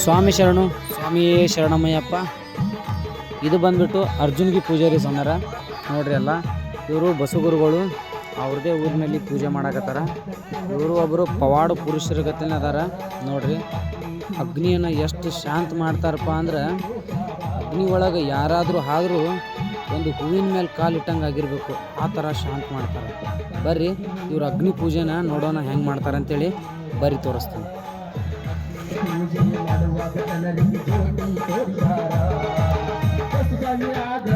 ಸ್ವಾಮಿ ಶರಣು, ಸ್ವಾಮಿಯೇ ಶರಣಮ್ಮಯ್ಯಪ್ಪ ಇದು ಬಂದ್ಬಿಟ್ಟು ಅರ್ಜುನ್ಗಿ ಪೂಜಾರಿ ಸೊನ್ನಾರ ನೋಡ್ರಿ ಎಲ್ಲ ಇವರು ಬಸಗುರುಗಳು, ಅವ್ರದೇ ಊರಿನಲ್ಲಿ ಪೂಜೆ ಮಾಡಕತ್ತಾರ. ಇವರು ಒಬ್ಬರು ಪವಾಡ ಪುರುಷರ ಗತಿನ ಅದಾರ. ನೋಡ್ರಿ, ಅಗ್ನಿಯನ್ನು ಎಷ್ಟು ಶಾಂತ ಮಾಡ್ತಾರಪ್ಪ ಅಂದ್ರೆ, ಅಗ್ನಿ ಒಳಗೆ ಯಾರಾದರೂ ಆದರೂ ಒಂದು ಹೂವಿನ ಮೇಲೆ ಕಾಲಿಟ್ಟಂಗೆ ಆಗಿರಬೇಕು. ಆ ಥರ ಶಾಂತ ಮಾಡ್ತಾರೆ. ಬರ್ರಿ, ಇವ್ರ ಅಗ್ನಿ ಪೂಜೆನ ನೋಡೋಣ ಹೆಂಗೆ ಮಾಡ್ತಾರೆ ಅಂತೇಳಿ ಬರ್ರಿ ತೋರಿಸ್ತೀನಿ. கணருக்கு போட்டி போட்டாரா பசுதனியாக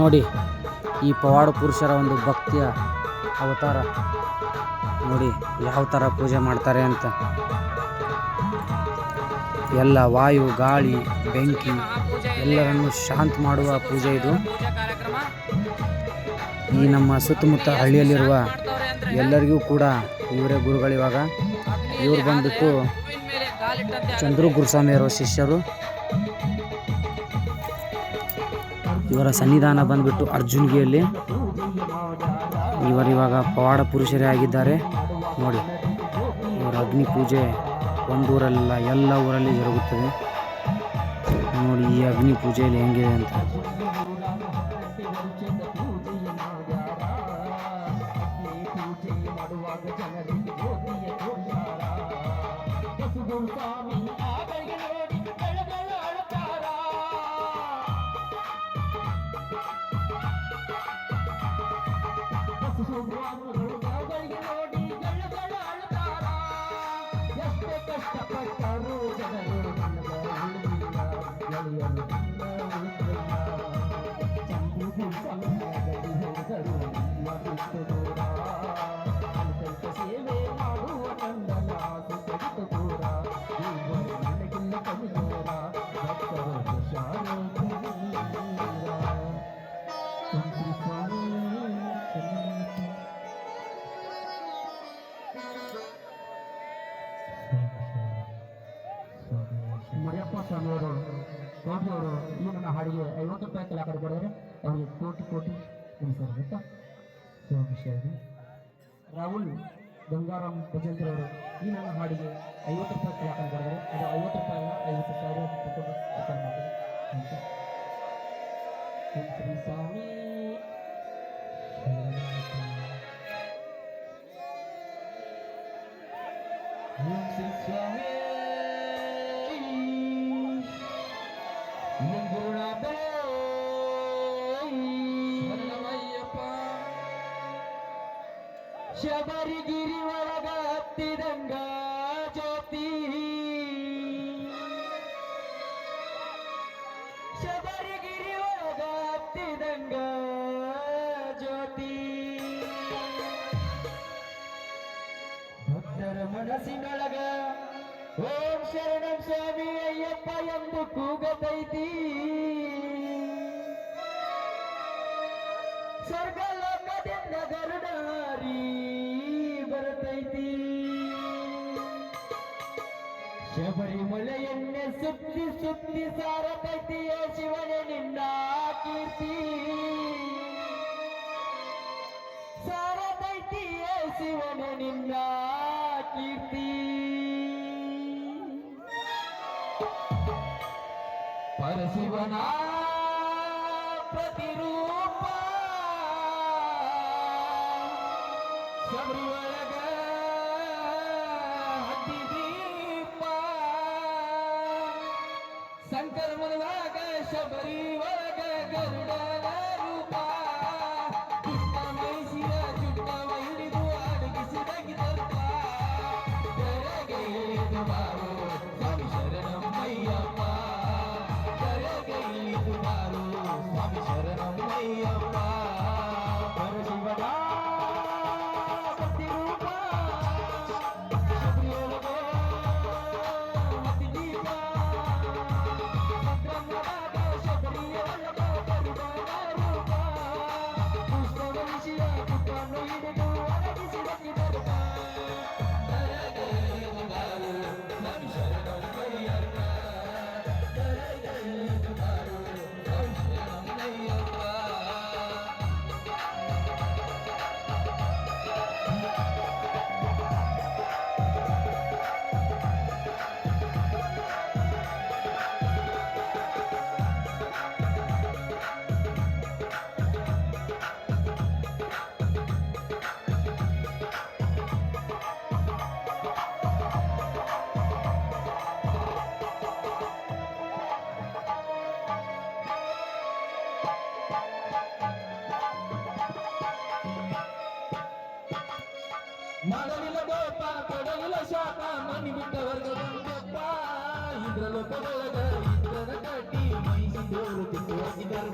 ನೋಡಿ, ಈ ಪವಾಡ ಪುರುಷರ ಒಂದು ಭಕ್ತಿಯ ಅವತಾರ. ನೋಡಿ, ಯಾವ ಥರ ಪೂಜೆ ಮಾಡ್ತಾರೆ ಅಂತ. ಎಲ್ಲ ವಾಯು, ಗಾಳಿ, ಬೆಂಕಿ ಎಲ್ಲರನ್ನು ಶಾಂತ ಮಾಡುವ ಪೂಜೆ ಇದು. ಈ ನಮ್ಮ ಸುತ್ತಮುತ್ತ ಹಳ್ಳಿಯಲ್ಲಿರುವ ಎಲ್ಲರಿಗೂ ಕೂಡ ಇವರೇ ಗುರುಗಳಿವಾಗ ಇವರು ಬಂದ್ಬಿಟ್ಟು ಚಂದ್ರು ಗುರುಸ್ವಾಮಿಯವರ ಶಿಷ್ಯರು. ಇವರ ಸನ್ನಿಧಾನ ಬಂದ್ಬಿಟ್ಟು ಅರ್ಜುನ್ಗಿಯಲ್ಲಿ. ಇವರಿವಾಗ ಪವಾಡ ಪುರುಷರೇ ಆಗಿದ್ದಾರೆ. ನೋಡಿ, ಇವರ ಅಗ್ನಿ ಪೂಜೆ ಒಂದೂರಲ್ಲ, ಎಲ್ಲ ಊರಲ್ಲಿ ಜರುಗುತ್ತದೆ. ನೋಡಿ ಈ ಅಗ್ನಿ ಪೂಜೆಯಲ್ಲಿ ಹೆಂಗಿದೆ ಅಂತ ಸ್ವಾಮಿ ಶರಣಿ ರಾಹುಲ್ ಗಂಗಾರಾಮ್ ಭಜಂತಿರವರು ಈ ನನ್ನ ಹಾಡಿಗೆ ಐವತ್ತು ರೂಪಾಯಿ ಕಲಾಕಾರ ಕೊಡಿದ್ರೆ ಅದು ಐವತ್ತು ರೂಪಾಯಿ ಅಲ್ಲ ಐವತ್ತು ಸಾವಿರ ಕೊಟ್ಟು ಕಲಾಕಾರ ಮಾಡ್ತಾರೆ Thank you. ಓಂ ಶ್ರೀ ಸ್ವಾಮಿ ಶರಣಮಯ್ಯಪ್ಪ. ಓಂ ಶ್ರೀ ಸ್ವಾಮಿ ಮುಂಗುಣಬೆ ಶಬರಿಗಿರಿ ಒಳಗ ಜ್ಯೋತಿ. ಭಕ್ತರ ಮನಸ್ಸಿನೊಳಗ ಓಂ ಶರಣಂ ಸ್ವಾಮಿ ಅಯ್ಯಪ್ಪ ಎಂದು ಕೂಗತೈತಿ. ಸ್ವರ್ಗ ಲೋಕದಿಂದ ಗರುಡಾರಿ ಬರತೈತಿ. ಶಬರಿಮಲೆಯನ್ನೇ ಸುತ್ತಿ ಸುತ್ತಿ ಸಾರತೈತಿಯ ಶಿವನೇ ನಿನ್ನ ಕೀರ್ತಿ. ಸಾರತೈತಿಯ ಶಿವನೇ ನಿನ್ನ ಕೀರ್ತಿ. ಪರಶಿವನ ಪ್ರತಿರೂಪ ಶಬರಿ ಬೆರಿ ಸ್ವಾಮಿ ಬಿಟ್ಟವರ್ಗಪ್ಪ ಇದ್ರಲ್ಲೊಬ್ಬ ಬಳಗ ಇದ್ರನ ಕಟ್ಟಿ ಮೈಸಿ ತೋರುತ್ತಿತ್ತು ಅಧಿಕಾರ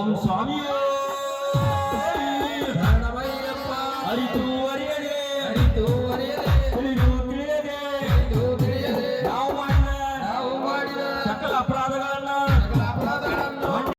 ಓಂ ಸ್ವಾಮಿಯೇ